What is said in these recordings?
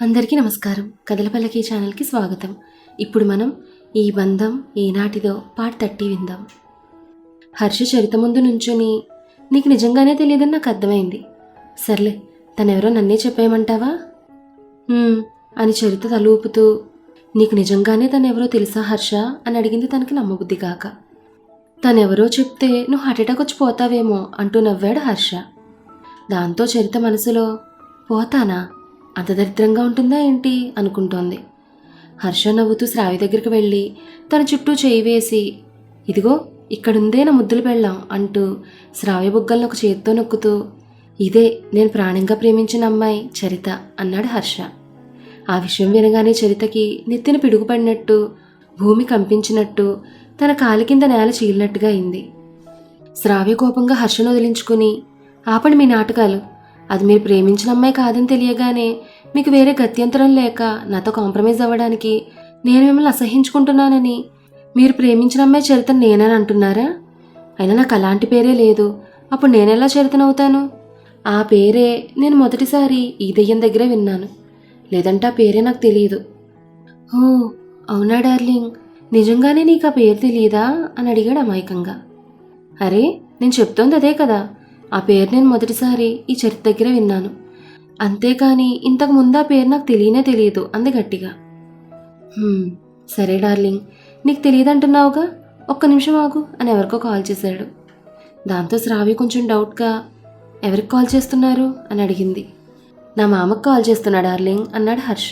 అందరికీ నమస్కారం. కదలపల్లకి ఛానల్కి స్వాగతం. ఇప్పుడు మనం ఈ బంధం ఏనాటిదో పాట తట్టి విందాం. హర్ష చరిత ముందు నుంచొని నీకు నిజంగానే తెలియదని నాకు అర్థమైంది. సర్లే తనెవరో నన్నే చెప్పేయమంటావా? అని చరిత తలూపుతూ నీకు నిజంగానే తనెవరో తెలుసా హర్ష? అని అడిగింది తనకి నమ్మబుద్ధి కాక. తనెవరో చెప్తే నువ్వు హార్ట్అటాక్ వచ్చి పోతావేమో అంటూ నవ్వాడు హర్ష. దాంతో చరిత మనసులో పోతానా? అంత దరిద్రంగా ఉంటుందా ఏంటి? అనుకుంటోంది. హర్ష నవ్వుతూ శ్రావి దగ్గరికి వెళ్ళి తన చుట్టూ చేయి వేసి ఇదిగో ఇక్కడుందే నా ముద్దులు పెళ్ళాం అంటూ శ్రావ్య బుగ్గలను ఒక చేత్తో నొక్కుతూ ఇదే నేను ప్రాణంగా ప్రేమించిన అమ్మాయి చరిత అన్నాడు హర్ష. ఆ విషయం వినగానే చరితకి నెత్తిన పిడుగుపడినట్టు భూమి కంపించినట్టు తన కాలి కింద నేల చీలినట్టుగా అయింది. శ్రావ్య కోపంగా హర్షను వదిలించుకుని ఆపండి మీ నాటకాలు అది మీరు ప్రేమించిన అమ్మాయి కాదని తెలియగానే మీకు వేరే గత్యంతరం లేక నాతో కాంప్రమైజ్ అవ్వడానికి నేను మిమ్మల్ని అసహించుకుంటున్నానని మీరు ప్రేమించిన అమ్మాయి చరిత్ర నేనని అంటున్నారా? అయినా నాకు అలాంటి పేరే లేదు. అప్పుడు నేనెలా చరితనవుతాను ఆ పేరే నేను మొదటిసారి ఈ దెయ్యం దగ్గరే విన్నాను. లేదంటే ఆ పేరే నాకు తెలియదు. ఓ అవునా డార్లింగ్? నిజంగానే నీకు ఆ పేరు తెలియదా అని అడిగాడు అమాయకంగా. అరే నేను చెప్తోంది అదే కదా. ఆ పేరు నేను మొదటిసారి ఈ చరిత్ర దగ్గర విన్నాను. అంతేకాని ఇంతకు ముందు ఆ పేరు నాకు తెలియనే తెలియదు అంది గట్టిగా. సరే డార్లింగ్ నీకు తెలియదంటున్నావుగా? ఒక్క నిమిషం ఆగు అని ఎవరికో కాల్ చేశాడు. దాంతో శ్రావి కొంచెం డౌట్గా ఎవరికి కాల్ చేస్తున్నారు? అని అడిగింది. నా మామకు కాల్ చేస్తున్నా డార్లింగ్ అన్నాడు హర్ష.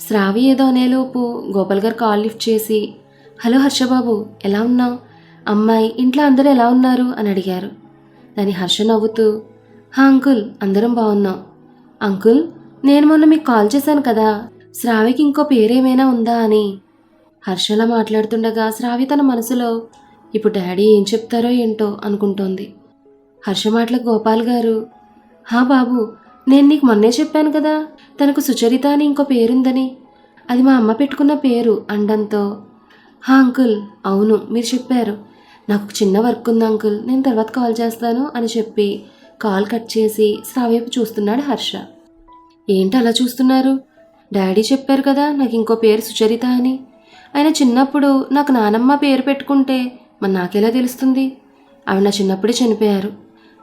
శ్రావి ఏదో అనేలోపు గోపాల్ గారు కాల్ లిఫ్ట్ చేసి హలో హర్షబాబు ఎలా ఉన్నావు? అమ్మాయి ఇంట్లో అందరూ ఎలా ఉన్నారు? అని అడిగారు. దాని హర్ష నవ్వుతూ హా అంకుల్ అందరం బాగున్నాం అంకుల్ నేను మొన్న మీకు కాల్ చేశాను కదా శ్రావికి ఇంకో పేరేమైనా ఉందా అని. హర్షలా మాట్లాడుతుండగా శ్రావి తన మనసులో ఇప్పుడు డాడీ ఏం చెప్తారో ఏంటో అనుకుంటోంది. హర్ష మాటలకు గోపాల్ గారు హా బాబు నేను నీకు మొన్నే చెప్పాను కదా తనకు సుచరిత అని ఇంకో పేరుందని. అది మా అమ్మ పెట్టుకున్న పేరు అండంతో హా అంకుల్ అవును మీరు చెప్పారు. నాకు చిన్న వర్క్ ఉంది అంకుల్. నేను తర్వాత కాల్ చేస్తాను అని చెప్పి కాల్ కట్ చేసి శ్రావైపు చూస్తున్నాడు హర్ష. ఏంటి అలా చూస్తున్నారు? డాడీ చెప్పారు కదా నాకు ఇంకో పేరు సుచరిత అని. ఆయన చిన్నప్పుడు నాకు నానమ్మ పేరు పెట్టుకుంటే మరి నాకెలా తెలుస్తుంది? ఆవిడ నా చిన్నప్పుడే చనిపోయారు.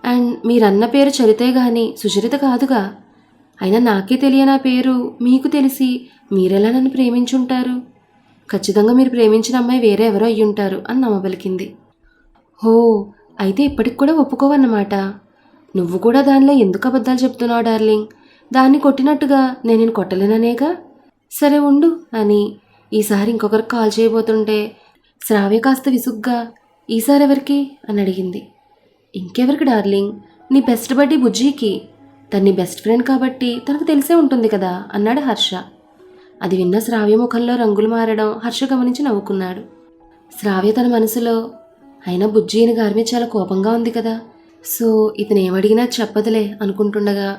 అండ్ మీరన్న పేరు చరితే కానీ సుచరిత కాదుగా. అయినా నాకే తెలియని పేరు మీకు తెలిసి మీరెలా నన్ను ప్రేమించుంటారు? ఖచ్చితంగా మీరు ప్రేమించిన అమ్మాయి వేరే ఎవరో అయ్యుంటారు అని నమ్మబలికింది. హో అయితే ఇప్పటికి కూడా ఒప్పుకోవన్నమాట. నువ్వు కూడా దానిలో ఎందుకు అబద్ధాలు చెప్తున్నావు డార్లింగ్? దాన్ని కొట్టినట్టుగా నేను నేను కొట్టలేననేగా? సరే ఉండు అని ఈసారి ఇంకొకరికి కాల్ చేయబోతుంటే శ్రావ్య కాస్త విసుగ్గా ఈసారి ఎవరికి? అని అడిగింది. ఇంకెవరికి డార్లింగ్? నీ బెస్ట్ బడ్డీ బుజ్జికి. తన నీ బెస్ట్ ఫ్రెండ్ కాబట్టి తనకు తెలిసే ఉంటుంది కదా అన్నాడు హర్ష. అది విన్న శ్రావ్య ముఖంలో రంగులు మారడం హర్ష గమనించి నవ్వుకున్నాడు. శ్రావ్య తన మనసులో అయినా బుజ్జి అయిన గారి మీద చాలా కోపంగా ఉంది కదా. సో ఇతను ఏమడిగినా చెప్పదులే అనుకుంటుండగా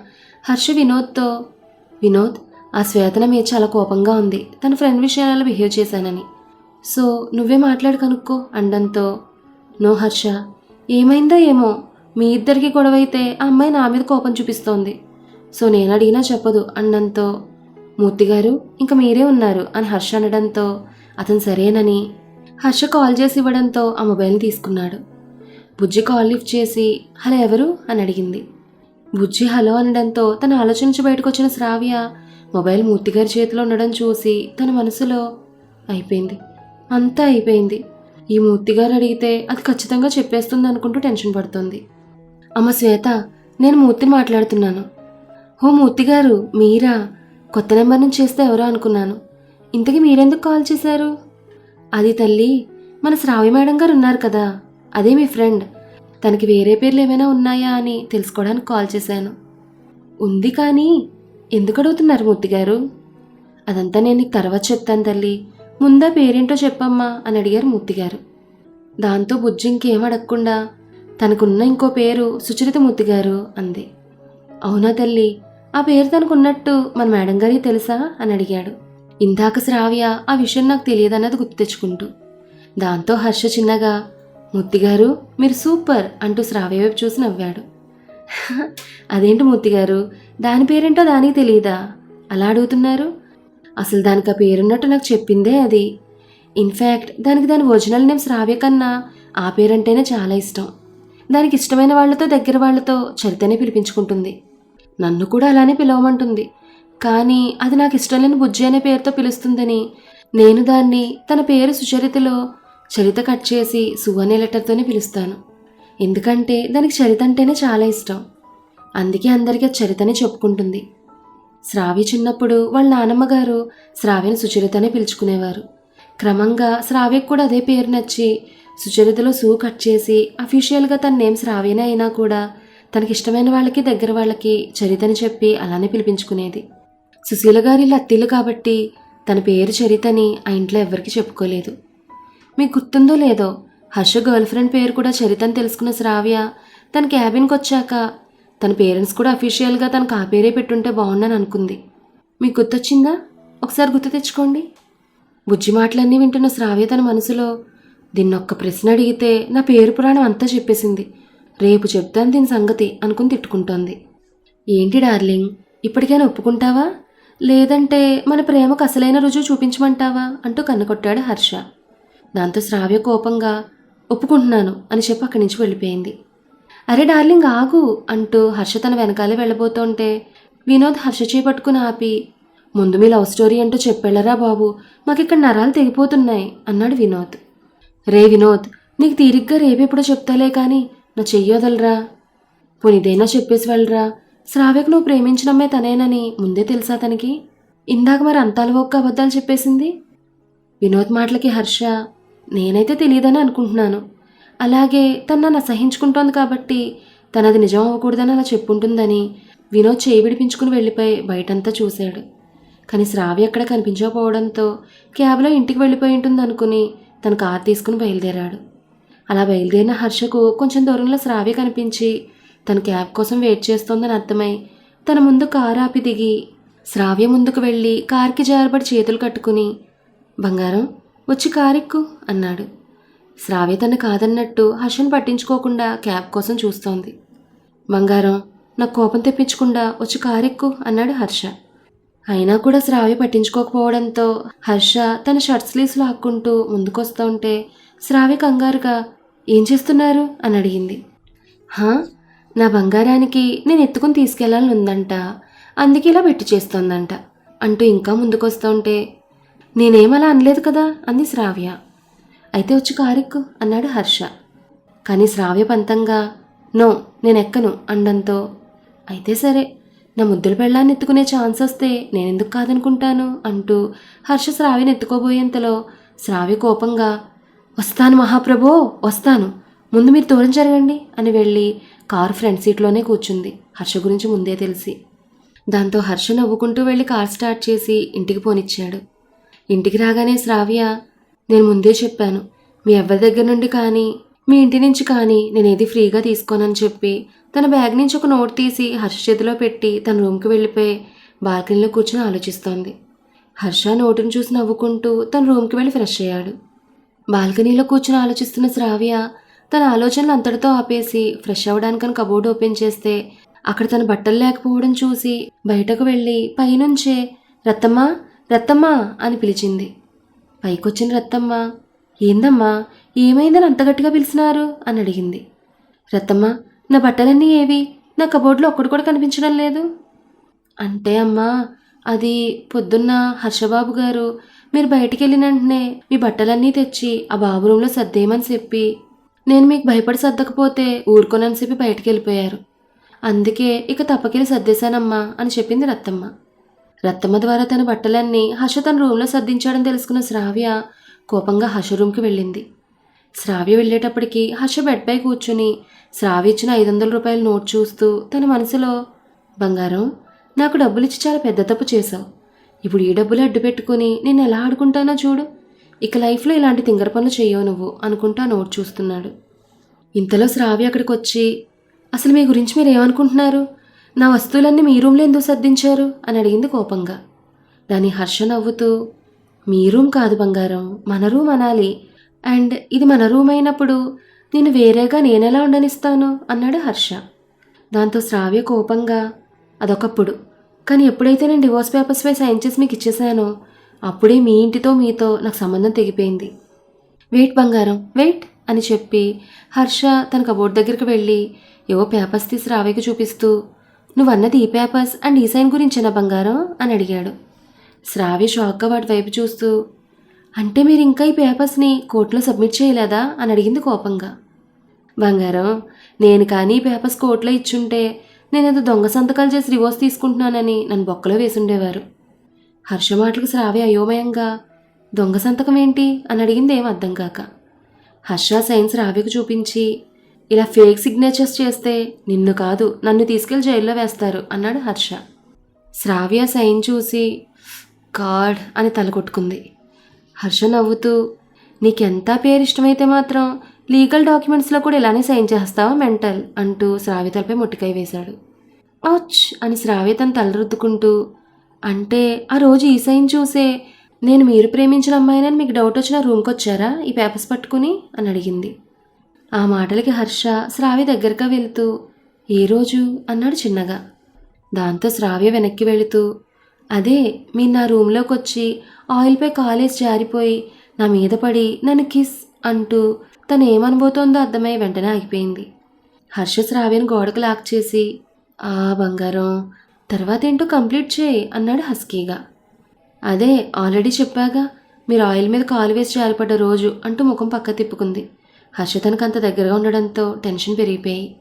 హర్ష వినోద్తో వినోద్ ఆ శ్వేతన మీద చాలా కోపంగా ఉంది. తన ఫ్రెండ్ విషయాలలో బిహేవ్ చేశానని. సో నువ్వే మాట్లాడు కనుక్కో అండంతో నో హర్ష ఏమైందో ఏమో మీ ఇద్దరికి గొడవైతే ఆ అమ్మాయి నా మీద కోపం చూపిస్తోంది. సో నేను అడిగినా చెప్పదు అన్నంతో మూర్తి గారు ఇంకా మీరే ఉన్నారు అని హర్ష అనడంతో అతను సరేనని హర్ష కాల్ చేసి ఇవ్వడంతో ఆ మొబైల్ని తీసుకున్నాడు. బుజ్జి కాల్ లిఫ్ట్ చేసి హలో ఎవరు? అని అడిగింది. బుజ్జి హలో అనడంతో తన ఆలోచన నుంచి బయటకు వచ్చిన శ్రావ్య మొబైల్ మూర్తిగారి చేతిలో ఉండడం చూసి తన మనసులో అయిపోయింది. అంతా అయిపోయింది. ఈ మూర్తిగారు అడిగితే అది ఖచ్చితంగా చెప్పేస్తుంది అనుకుంటూ టెన్షన్ పడుతుంది. అమ్మ శ్వేత నేను మూర్తిని మాట్లాడుతున్నాను. ఓ మూర్తిగారు మీరా? కొత్త నెంబర్ నుంచి చేస్తే ఎవరో అనుకున్నాను. ఇంతకీ మీరెందుకు కాల్ చేశారు? అది తల్లి మన శ్రావ్య మేడం గారు ఉన్నారు కదా. అదే మీ ఫ్రెండ్. తనకి వేరే పేర్లు ఏమైనా ఉన్నాయా అని తెలుసుకోవడానికి కాల్ చేశాను. ఉంది కానీ ఎందుకు అడుగుతున్నారు మూర్తి గారు? అదంతా నేను నీకు తర్వాత చెప్తాను తల్లి. ముందా పేరేంటో చెప్పమ్మా అని అడిగారు మూర్తిగారు దాంతో బుజ్జి ఇంకేం అడగకుండా తనకున్న ఇంకో పేరు సుచరిత మూర్తి గారు అంది. అవునా తల్లి ఆ పేరు తనకున్నట్టు మన మేడం గారికి తెలుసా అని అడిగాడు. ఇందాక శ్రావ్య ఆ విషయం నాకు తెలియదన్నది గుర్తు తెచ్చుకుంటూ. దాంతో హర్ష చిన్నగా ముత్తిగారు మీరు సూపర్ అంటూ శ్రావ్య వైపు చూసి నవ్వాడు. అదేంటి ముత్తిగారు దాని పేరేంటో దానికి తెలియదా అలా అడుగుతున్నారు? అసలు దానికి ఆ పేరున్నట్టు నాకు చెప్పిందే అది. ఇన్ఫ్యాక్ట్ దానికి దాని ఒరిజినల్ నేమ్ శ్రావ్య కన్నా ఆ పేరంటేనే చాలా ఇష్టం. దానికి ఇష్టమైన వాళ్ళతో దగ్గర వాళ్ళతో చరితనే పిలిపించుకుంటుంది. నన్ను కూడా అలానే పిలవమంటుంది. కానీ అది నాకు ఇష్టం లేని బుజ్జి అనే పేరుతో పిలుస్తుందని. నేను దాన్ని తన పేరు సుచరితలో చరిత కట్ చేసి సు అనే లెటర్తోనే పిలుస్తాను. ఎందుకంటే దానికి చరిత అంటేనే చాలా ఇష్టం. అందుకే అందరికీ చరితనే చెప్పుకుంటుంది. శ్రావ్య చిన్నప్పుడు వాళ్ళ నానమ్మ గారు శ్రావ్యని సుచరితనే పిలుచుకునేవారు. క్రమంగా శ్రావ్యకు కూడా అదే పేరు నచ్చి సుచరితలో సూ కట్ చేసి అఫీషియల్గా తన నేమ్ శ్రావ్యనే అయినా కూడా తనకిష్టమైన వాళ్ళకి దగ్గర వాళ్ళకి చరితని చెప్పి అలానే పిలిపించుకునేది. సుశీల గారి లత్తిలు కాబట్టి తన పేరు చరితని ఆ ఇంట్లో ఎవరికి చెప్పుకోలేదు. మీకు గుర్తుందో లేదో హర్ష గర్ల్ ఫ్రెండ్ పేరు కూడా చరితని తెలుసుకున్న శ్రావ్య తన క్యాబిన్కి వచ్చాక తన పేరెంట్స్ కూడా అఫీషియల్గా తనకు ఆ పేరే పెట్టుంటే బాగుండని అనుకుంది. మీకు గుర్తొచ్చిందా? ఒకసారి గుర్తు తెచ్చుకోండి. బుజ్జి మాటలన్నీ వింటున్న శ్రావ్య తన మనసులో దీన్నొక్క ప్రశ్న అడిగితే నా పేరు పురాణం అంతా చెప్పేసింది. రేపు చెప్తాను దీని సంగతి అనుకుని తిట్టుకుంటోంది. ఏంటి డార్లింగ్ ఇప్పటికైనా ఒప్పుకుంటావా? లేదంటే మన ప్రేమకు అసలైన రుజువు చూపించమంటావా? అంటూ కన్నుకొట్టాడు హర్ష. దాంతో శ్రావ్య కోపంగా ఒప్పుకుంటున్నాను అని చెప్పి అక్కడి నుంచి వెళ్ళిపోయింది. అరే డార్లింగ్ ఆగు అంటూ హర్ష తన వెనకాలే వెళ్ళబోతుంటే వినోద్ హర్ష చేపట్టుకుని ఆపి ముందు మీ లవ్ స్టోరీ అంటూ చెప్పెళ్ళరా బాబు? మాకు ఇక్కడ నరాలు తెగిపోతున్నాయి అన్నాడు వినోద్. రే వినోద్ నీకు తీరిగ్గా రేపెప్పుడో చెప్తాలే కానీ నా చెయ్యోదలరా? పోనిదేనా చెప్పేసి వెళ్ళరా? శ్రావ్యకు నువ్వు ప్రేమించిన అమ్మాయి తనేనని ముందే తెలుసా తనకి? ఇందాక మరి అంతాలు ఒక్క అబద్ధాలు చెప్పేసింది? వినోద్ మాటలకి హర్ష నేనైతే తెలియదని అనుకుంటున్నాను. అలాగే తను నన్ను అసహించుకుంటోంది కాబట్టి తనది నిజం అవ్వకూడదని అలా చెప్పుంటుందని వినోద్ చేయి విడిపించుకుని వెళ్ళిపోయి బయటంతా చూశాడు. కానీ శ్రావ్య ఎక్కడ కనిపించకపోవడంతో క్యాబ్లో ఇంటికి వెళ్ళిపోయి ఉంటుంది అనుకుని తన కార్ తీసుకుని బయలుదేరాడు. అలా బయలుదేరిన హర్షకు కొంచెం దూరంలో శ్రావ్య కనిపించి తన క్యాబ్ కోసం వెయిట్ చేస్తోందని అర్థమై తన ముందు కారు ఆపి దిగి శ్రావ్య ముందుకు వెళ్ళి కార్కి జారబడి చేతులు కట్టుకుని బంగారం వచ్చి కారెక్కు అన్నాడు. శ్రావ్య తను కాదన్నట్టు హర్షను పట్టించుకోకుండా క్యాబ్ కోసం చూస్తోంది. బంగారం నాకు కోపం తెప్పించకుండా వచ్చి కారెక్కు అన్నాడు హర్ష. అయినా కూడా శ్రావ్య పట్టించుకోకపోవడంతో హర్ష తన షర్ట్ స్లీవ్స్ లాక్కుంటూ ముందుకొస్తూ ఉంటే శ్రావ్య కంగారుగా ఏం చేస్తున్నారు? అని అడిగింది. హా? నా బంగారానికి నేను ఎత్తుకుని తీసుకెళ్ళాలని ఉందంట. అందుకే ఇలా పెట్టి చేస్తోందంట. అంటూ ఇంకా ముందుకొస్తుంటే నేనేమలా అనలేదు కదా? అంది శ్రావ్య. అయితే వచ్చి కారెక్కు అన్నాడు హర్ష. కానీ శ్రావ్య పంతంగా నో నేను ఎక్కను అండంతో. అయితే సరే నా ముద్దుల పెళ్ళాన్ని ఎత్తుకునే ఛాన్స్ వస్తే నేనెందుకు కాదనుకుంటాను? అంటూ హర్ష శ్రావ్యని ఎత్తుకోబోయేంతలో శ్రావ్య కోపంగా వస్తాను మహాప్రభో వస్తాను. ముందు మీరు దూరం జరగండి అని వెళ్ళి కారు ఫ్రంట్ సీట్లోనే కూర్చుంది. హర్ష గురించి ముందే తెలిసి. దాంతో హర్ష నవ్వుకుంటూ వెళ్ళి కార్ స్టార్ట్ చేసి ఇంటికి పోనిచ్చాడు. ఇంటికి రాగానే శ్రావ్య నేను ముందే చెప్పాను. మీ ఎవరి దగ్గర నుండి కానీ మీ ఇంటి నుంచి కానీ నేను ఏది ఫ్రీగా తీసుకోనని చెప్పి తన బ్యాగ్ నుంచి ఒక నోట్ తీసి హర్ష చేతిలో పెట్టి తన రూమ్కి వెళ్ళిపోయి బాల్కనీలో కూర్చొని ఆలోచిస్తోంది. హర్ష నోటును చూసి నవ్వుకుంటూ తన రూమ్కి వెళ్ళి ఫ్రెష్ అయ్యాడు. బాల్కనీలో కూర్చొని ఆలోచిస్తున్న శ్రావ్య తన ఆలోచనలు అంతటితో ఆపేసి ఫ్రెష్ అవ్వడానికని కబోర్డ్ ఓపెన్ చేస్తే అక్కడ తన బట్టలు లేకపోవడం చూసి బయటకు వెళ్ళి పైనుంచే రత్తమ్మ రత్తమ్మ అని పిలిచింది. పైకొచ్చిన రత్తమ్మ ఏందమ్మా ఏమైందని అంత గట్టిగా పిలిచినారు? అని అడిగింది. రత్తమ్మ నా బట్టలన్నీ ఏవి? నా కబోర్డ్లో ఒక్కడు కూడా కనిపించడం లేదు. అంటే అమ్మా అది పొద్దున్న హర్షబాబు గారు మీరు బయటికి వెళ్ళిన వెంటనే మీ బట్టలన్నీ తెచ్చి ఆ బాబు రూమ్లో సర్దేయమని చెప్పి నేను మీకు భయపడి సర్దకపోతే ఊరుకోనని చెప్పి బయటికి వెళ్ళిపోయారు. అందుకే ఇక తప్పకెళ్ళి సర్దేశానమ్మా అని చెప్పింది రత్తమ్మ. రత్తమ్మ ద్వారా తన బట్టలన్నీ హర్ష తన రూమ్లో సర్దించాడని తెలుసుకున్న శ్రావ్య కోపంగా హర్ష రూమ్కి వెళ్ళింది. శ్రావ్య వెళ్ళేటప్పటికి హర్ష బెడ్పై కూర్చుని శ్రావ్య ఇచ్చిన ఐదు వందల రూపాయల నోట్ చూస్తూ తన మనసులో బంగారం నాకు డబ్బులు ఇచ్చి చాలా పెద్ద తప్పు చేశావు. ఇప్పుడు ఈ డబ్బులు అడ్డు పెట్టుకుని నేను ఎలా ఆడుకుంటానో చూడు. ఇక లైఫ్లో ఇలాంటి తింగర పనులు చేయవు నువ్వు అనుకుంటా నోట్ చూస్తున్నాడు. ఇంతలో శ్రావ్య అక్కడికి వచ్చి అసలు మీ గురించి మీరు ఏమనుకుంటున్నారు? నా వస్తువులన్నీ మీ రూమ్లో ఎందుకు సర్దించారు? అని అడిగింది కోపంగా. దాని హర్ష నవ్వుతూ మీ రూమ్ కాదు బంగారం మన రూమ్ అనాలి. అండ్ ఇది మన రూమ్ అయినప్పుడు నేను వేరేగా నేనెలా ఉండనిస్తాను? అన్నాడు హర్ష. దాంతో శ్రావ్య కోపంగా అదొకప్పుడు. కానీ ఎప్పుడైతే నేను డివోర్స్ పేపర్స్పై సైన్ చేసి మీకు ఇచ్చేసానో. అప్పుడే మీ ఇంటితో మీతో నాకు సంబంధం తెగిపోయింది. వెయిట్ బంగారం వెయిట్ అని చెప్పి హర్ష తన కబోర్డ్ దగ్గరికి వెళ్ళి ఏవో పేపర్స్ తీసి రావేకి చూపిస్తూ నువ్వన్నది ఈ పేపర్స్ అండ్ ఈ సైన్ గురించేనా బంగారం అని అడిగాడు. శ్రావి షాక్గా వాటి వైపు చూస్తూ అంటే మీరు ఇంకా ఈ పేపర్స్ని కోర్టులో సబ్మిట్ చేయలేదా అని అడిగింది కోపంగా. బంగారం నేను కానీ ఈ పేపర్స్ కోర్టులో ఇచ్చుంటే నేనేదో దొంగ సంతకాలు చేసి రివోర్స్ తీసుకుంటున్నానని నన్ను బొక్కలో వేసుండేవారు. హర్ష మాటలకు శ్రావ్య అయోమయంగా. దొంగ సంతకం ఏంటి అని అడిగింది ఏం అర్థం కాక. హర్ష సైన్స్ రావ్యకు చూపించి ఇలా ఫేక్ సిగ్నేచర్స్ చేస్తే నిన్ను కాదు నన్ను తీసుకెళ్ళి జైల్లో వేస్తారు అన్నాడు హర్ష. శ్రావ్య సైన్ చూసి గాడ్ అని తల కొట్టుకుంది. హర్ష నవ్వుతూ నీకెంత పేరు ఇష్టమైతే మాత్రం లీగల్ డాక్యుమెంట్స్లో కూడా ఇలానే సైన్ చేస్తావా మెంటల్? అంటూ శ్రావ్య తలపై ముట్టికాయ వేశాడు. ఔచ్! అని శ్రావ్య తన తల రుద్దుకుంటూ అంటే ఆ రోజు ఈసైన్ చూసే నేను మీరు ప్రేమించిన అమ్మాయినని మీకు డౌట్ వచ్చిన రూమ్కి వచ్చారా? ఈ పేపర్స్ పట్టుకుని? అని అడిగింది. ఆ మాటలకి హర్ష శ్రావ్య దగ్గరగా వెళ్తూ ఏ రోజు? అన్నాడు చిన్నగా. దాంతో శ్రావ్య వెనక్కి వెళుతూ అదే మీరు నా రూమ్లోకి వచ్చి ఆయిల్పై కాలేజ్ జారిపోయి నా మీద పడి నన్ను కిస్ అంటూ తను ఏమనబోతోందో అర్థమై వెంటనే ఆగిపోయింది. హర్ష శ్రావ్యను గోడకు లాక్ చేసి ఆ బంగారం తర్వాత ఏంటో కంప్లీట్ చేయి అన్నాడు హస్కీగా. అదే ఆల్రెడీ చెప్పాగా మీరు ఆయిల్ మీద కాలు వేసి జారిపడ్డ రోజు అంటూ ముఖం పక్క తిప్పుకుంది. హర్ష తనకు అంత దగ్గరగా ఉండడంతో టెన్షన్ పెరిగిపోయి.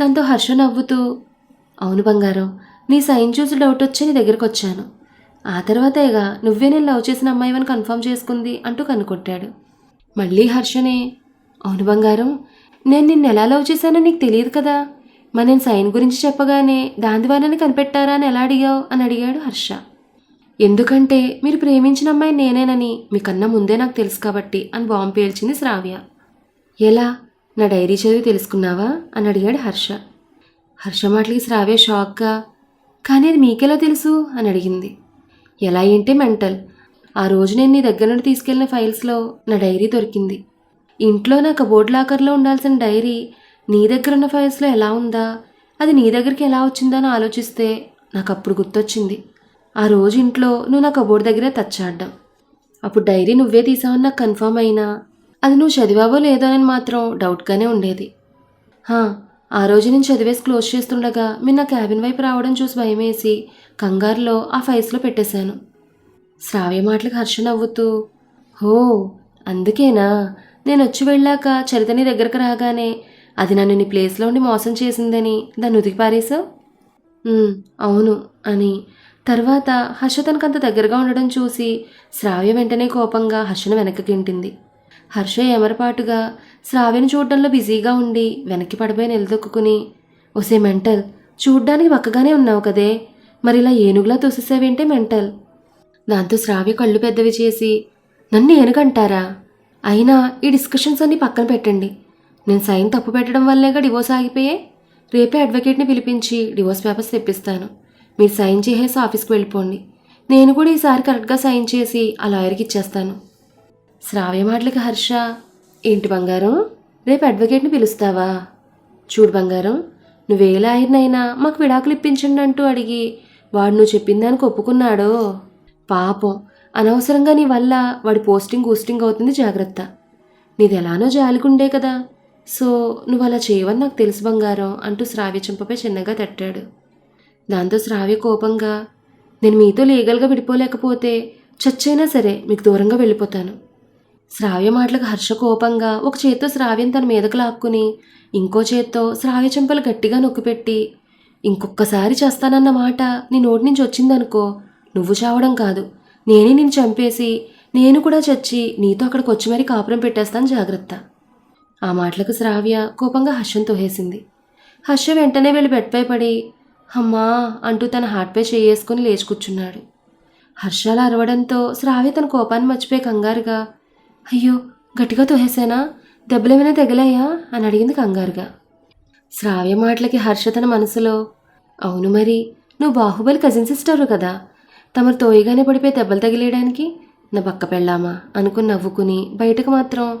దాంతో హర్ష నవ్వుతూ అవును బంగారం నీ సైన్ చూసి డౌట్ వచ్చి నీ దగ్గరకు వచ్చాను. ఆ తర్వాతేగా నువ్వే నేను లవ్ చేసిన అమ్మాయివని కన్ఫర్మ్ చేసుకుంది అంటూ కనుకొట్టాడు. మళ్ళీ హర్షనే అవును బంగారం నేను నిన్ను ఎలా లవ్ చేశానో నీకు తెలియదు కదా? మరి నేను సైన్ గురించి చెప్పగానే దాని కనిపెట్టారా అని ఎలా అడిగావు? అని అడిగాడు హర్ష. ఎందుకంటే మీరు ప్రేమించిన అమ్మాయి నేనేనని మీకన్నా ముందే నాకు తెలుసు కాబట్టి అని బాంబు పేల్చింది శ్రావ్య. ఎలా? నా డైరీ చదివి తెలుసుకున్నావా? అని అడిగాడు హర్ష. హర్ష మాటలకి శ్రావ్య షాక్గా కానీ అది మీకెలా తెలుసు? అని అడిగింది. ఎలా ఏంటి మెంటల్? ఆ రోజు నేను నీ దగ్గర నుండి తీసుకెళ్ళిన ఫైల్స్లో నా డైరీ దొరికింది. ఇంట్లో నా కబోర్డ్ లాకర్లో ఉండాల్సిన డైరీ నీ దగ్గర ఉన్న ఫైల్స్లో ఎలా ఉందా? అది నీ దగ్గరికి ఎలా వచ్చిందని ఆలోచిస్తే నాకు అప్పుడు గుర్తొచ్చింది. ఆ రోజు ఇంట్లో నువ్వు నా కబోర్డ్ దగ్గరే తచ్చాడ్డాం అప్పుడు డైరీ నువ్వే తీసావని నాకు కన్ఫర్మ్ అయినా అది నువ్వు చదివావో లేదో అని మాత్రం డౌట్గానే ఉండేది. హా, ఆ రోజు నేను చదివేసి క్లోజ్ చేస్తుండగా మీరు నా క్యాబిన్ వైపు రావడం చూసి భయమేసి కంగారులో ఆ ఫైల్స్లో పెట్టేశాను. శ్రావ్య మాటలకు హర్ష నవ్వుతూ హో అందుకేనా? నేను వచ్చి వెళ్ళాక చరితని దగ్గరకు రాగానే అది నన్ను నీ ప్లేస్లో ఉండి మోసం చేసిందని దాన్ని ఉతికి పారేశావు? అవును అని. తర్వాత హర్ష తనకంత దగ్గరగా ఉండడం చూసి శ్రావ్య వెంటనే కోపంగా హర్షను వెనక్కింటింది హర్ష ఎమరపాటుగా శ్రావ్యను చూడడంలో బిజీగా ఉండి వెనక్కి పడిపోయి నిలదొక్కుని ఒసే మెంటల్ చూడ్డానికి పక్కగానే ఉన్నావు కదే మరి ఇలా ఏనుగులా తోసేసావేంటే మెంటల్? దాంతో శ్రావ్య కళ్ళు పెద్దవి చేసి నన్ను ఏనుగంటారా? అయినా ఈ డిస్కషన్స్ అన్నీ పక్కన పెట్టండి. నేను సైన్ తప్పు పెట్టడం వల్లేగా డివోర్స్ ఆగిపోయే? రేపే అడ్వకేట్ని పిలిపించి డివోర్స్ పేపర్స్ తెప్పిస్తాను. మీరు సైన్ చేసేసి ఆఫీస్కి వెళ్ళిపోండి. నేను కూడా ఈసారి కరెక్ట్గా సైన్ చేసి ఆ లాయర్కి ఇచ్చేస్తాను. శ్రావ్య మాటలకి హర్ష ఏంటి బంగారం? రేపు అడ్వకేట్ని పిలుస్తావా? చూడు బంగారం నువ్వే లాయర్నైనా మాకు విడాకులు ఇప్పించండి అంటూ అడిగి వాడు నువ్వు చెప్పిన దానికి ఒప్పుకున్నాడో? పాపం అనవసరంగా నీ వల్ల వాడి పోస్టింగ్ గూస్టింగ్ అవుతుంది జాగ్రత్త. నీది ఎలానో జాలిగుండే కదా. సో నువ్వు అలా చేయవని నాకు తెలుసు బంగారం అంటూ శ్రావ్య చెంపపై చిన్నగా తట్టాడు. దాంతో శ్రావ్య కోపంగా నేను మీతో లీగల్గా విడిపోలేకపోతే చచ్చైనా సరే మీకు దూరంగా వెళ్ళిపోతాను. శ్రావ్య మాటలకు హర్ష కోపంగా ఒక చేత్తో శ్రావ్యం తన మీదకు లాక్కుని ఇంకో చేత్తో శ్రావ్య చెంపలు గట్టిగా నొక్కిపెట్టి ఇంకొక్కసారి చేస్తానన్న మాట నీ నోటి నుంచి వచ్చిందనుకో నువ్వు చావడం కాదు. నేనే నిన్ను చంపేసి నేను కూడా చచ్చి నీతో అక్కడికి వచ్చి మరీ కాపురం పెట్టేస్తాను జాగ్రత్త. ఆ మాటలకు శ్రావ్య కోపంగా హర్షం తోహేసింది. హర్ష వెంటనే వెళ్ళి బెడ్పై పడి అమ్మా అంటూ తన హార్ట్పై చేసుకుని లేచి కూర్చున్నాడు. హర్షాలు అరవడంతో శ్రావ్య తన కోపాన్ని మర్చిపోయి కంగారుగా అయ్యో గట్టిగా తోహేసానా దెబ్బలేమైనా తగిలాయా? అని అడిగింది కంగారుగా. శ్రావ్య మాటలకి హర్ష తన మనసులో అవును మరి నువ్వు బాహుబలి కజిన్ సిస్టరు కదా. తమరు తోయగానే పడిపోయి దెబ్బలు తగిలేయడానికి నా పక్క పెళ్ళామా? అనుకుని నవ్వుకుని బయటకు మాత్రం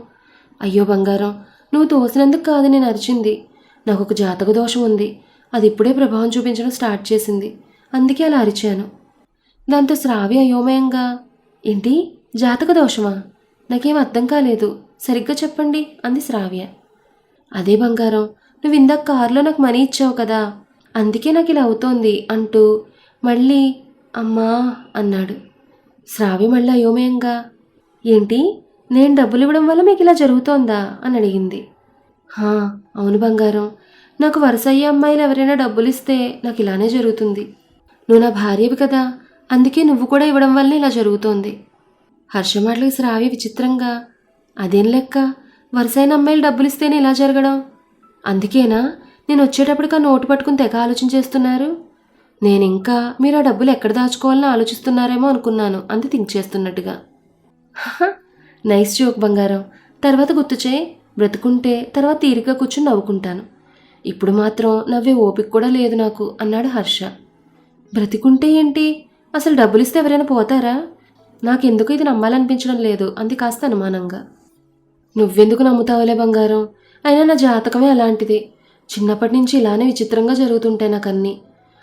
అయ్యో బంగారం నువ్వు తోసినందుకు కాదు నేను అరిచింది. నాకు ఒక జాతక దోషం ఉంది. అది ఇప్పుడే ప్రభావం చూపించడం స్టార్ట్ చేసింది. అందుకే అలా అరిచాను. దాంతో శ్రావి అయోమయంగా ఏంటి? జాతక దోషమా? నాకేం అర్థం కాలేదు. సరిగ్గా చెప్పండి అంది శ్రావ్య. అదే బంగారం నువ్వు ఇందాక కారులో నాకు మనీ ఇచ్చావు కదా. అందుకే నాకు ఇలా అవుతోంది అంటూ మళ్ళీ అమ్మా అన్నాడు. శ్రావ్య మళ్ళీ అయోమయంగా ఏంటి? నేను డబ్బులు ఇవ్వడం వల్ల మీకు ఇలా జరుగుతోందా? అని అడిగింది. "హా, అవును బంగారం. నాకు వరుస అయ్యే అమ్మాయిలు ఎవరైనా డబ్బులు ఇస్తే నాకు ఇలానే జరుగుతుంది. నువ్వు నా భార్యవి కదా అందుకే నువ్వు కూడా ఇవ్వడం వల్ల ఇలా జరుగుతోంది. హర్ష మాటలకి శ్రావ్య విచిత్రంగా అదేం లెక్క? వరుసైన అమ్మాయిలు డబ్బులు ఇస్తేనే ఇలా జరగడం? అందుకేనా? నేను వచ్చేటప్పటికి ఆ నోటు పట్టుకుని తెగ ఆలోచన చేస్తున్నారు? నేను ఇంకా మీరు ఆ డబ్బులు ఎక్కడ దాచుకోవాలని ఆలోచిస్తున్నారేమో అనుకున్నాను అంతే థింక్ చేస్తున్నట్టుగా. నైస్ జోక్ బంగారం. తర్వాత గుర్తు చేయి. బ్రతుకుంటే తర్వాత తీరిక కూర్చుని నవ్వుకుంటాను. ఇప్పుడు మాత్రం నవ్వే ఓపిక కూడా లేదు నాకు అన్నాడు హర్ష. బ్రతికుంటే ఏంటి? అసలు డబ్బులు ఇస్తే ఎవరైనా పోతారా? నాకెందుకు ఇది నమ్మాలనిపించడం లేదు అంది కాస్త అనుమానంగా. నువ్వెందుకు నమ్ముతావులే బంగారం? అయినా నా జాతకమే అలాంటిది. చిన్నప్పటి నుంచి ఇలానే విచిత్రంగా జరుగుతుంటాయి నాకు అన్నీ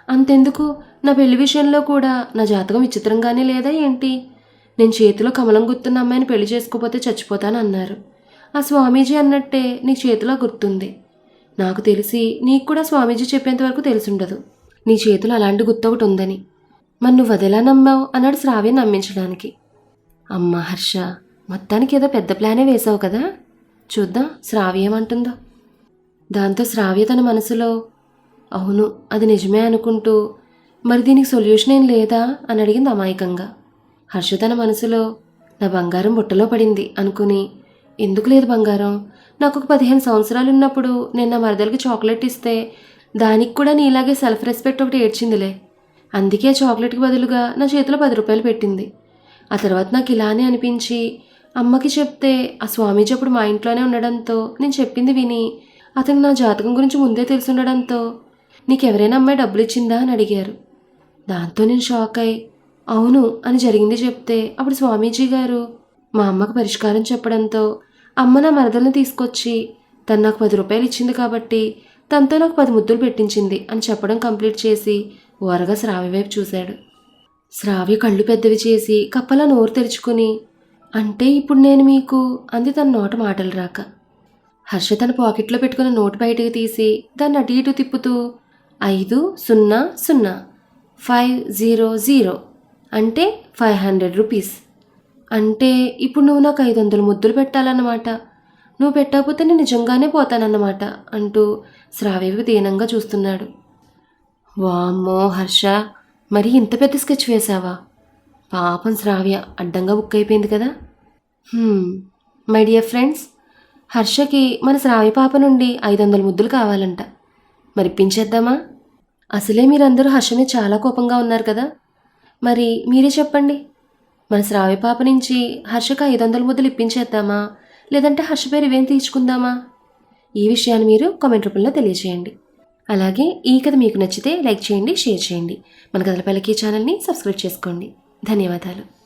అంతెందుకు? నా పెళ్ళి విషయంలో కూడా నా జాతకం విచిత్రంగానే లేదా ఏంటి? నేను చేతిలో కమలం గుర్తున్న అమ్మాయిని పెళ్ళి చేసుకోపోతే చచ్చిపోతాను అన్నారు. ఆ స్వామీజీ అన్నట్టే నీ చేతిలో గుర్తుంది. నాకు తెలిసి నీకు కూడా స్వామీజీ చెప్పేంత వరకు తెలిసుండదు. నీ చేతిలో అలాంటి గుర్తు ఒకటి ఉందని. మరి నువ్వు అదెలా నమ్మావు? అన్నాడు శ్రావ్య నమ్మించడానికి. అమ్మ హర్ష మొత్తానికి ఏదో పెద్ద ప్లానే వేసావు కదా? చూద్దాం శ్రావ్య ఏమంటుందో. దాంతో శ్రావ్య తన మనసులో అవును అది నిజమే అనుకుంటూ మరి దీనికి సొల్యూషన్ ఏం లేదా? అని అడిగింది అమాయకంగా. హర్ష తన మనసులో నా బంగారం బుట్టలో పడింది అనుకుని ఎందుకు లేదు బంగారం? నాకు ఒక పదిహేను సంవత్సరాలు ఉన్నప్పుడు నేను నా మరదలకి చాక్లెట్ ఇస్తే దానికి కూడా నీలాగే సెల్ఫ్ రెస్పెక్ట్ ఒకటి ఏడ్చిందిలే. అందుకే ఆ చాక్లెట్కి బదులుగా నా చేతిలో పది రూపాయలు పెట్టింది. ఆ తర్వాత నాకు ఇలానే అనిపించి అమ్మకి చెప్తే ఆ స్వామీజీ అప్పుడు మా ఇంట్లోనే ఉండడంతో నేను చెప్పింది విని అతను నా జాతకం గురించి ముందే తెలిసి ఉండడంతో నీకెవరైనా అమ్మాయి డబ్బులు ఇచ్చిందా అని అడిగారు. దాంతో నేను షాక్ అయి అవును అని జరిగింది చెప్తే అప్పుడు స్వామీజీ గారు మా అమ్మకు పరిష్కారం చెప్పడంతో అమ్మ నా మరదల్ని తీసుకొచ్చి తను నాకు పది రూపాయలు ఇచ్చింది కాబట్టి తనతో నాకు పది ముద్దులు పెట్టించింది అని చెప్పడం కంప్లీట్ చేసి ఓరగా శ్రావ్య వైపు చూశాడు. శ్రావ్య కళ్ళు పెద్దవి చేసి కప్పలా నోరు తెరుచుకుని అంటే ఇప్పుడు నేను మీకు అంది తన నోట మాటలు రాక. హర్ష తన పాకెట్లో పెట్టుకున్న నోటు బయటకు తీసి దాన్ని అటు ఇటు తిప్పుతూ ఐదు సున్నా సున్నా ఫైవ్ జీరో జీరో అంటే ఫైవ్ హండ్రెడ్ రూపీస్. అంటే ఇప్పుడు నువ్వు నాకు ఐదు వందల ముద్దులు పెట్టాలన్నమాట. నువ్వు పెట్టకపోతే నేను నిజంగానే పోతానన్నమాట అంటూ శ్రావ్యవి దీనంగా చూస్తున్నాడు. వామ్మో హర్ష మరి ఇంత పెద్ద స్కెచ్ వేశావా? పాపం శ్రావ్య అడ్డంగా బుక్ అయిపోయింది కదా. మై డియర్ ఫ్రెండ్స్ హర్షకి మన శ్రావ్య పాప నుండి ఐదు వందల ముద్దులు కావాలంట. మరి ఇప్పించేద్దామా అసలే మీరందరూ హర్ష మీద చాలా కోపంగా ఉన్నారు కదా. మరి మీరే చెప్పండి. మన శ్రావ్య పాప నుంచి హర్షకు ఐదు వందల ముద్దలు ఇప్పించేద్దామా? లేదంటే హర్ష పేరు ఇవేం తీర్చుకుందామా? ఈ విషయాన్ని మీరు కామెంట్ రూపంలో తెలియజేయండి అలాగే ఈ కథ మీకు నచ్చితే లైక్ చేయండి షేర్ చేయండి. మన కథల పలికి ఛానల్ని సబ్స్క్రైబ్ చేసుకోండి. ధన్యవాదాలు.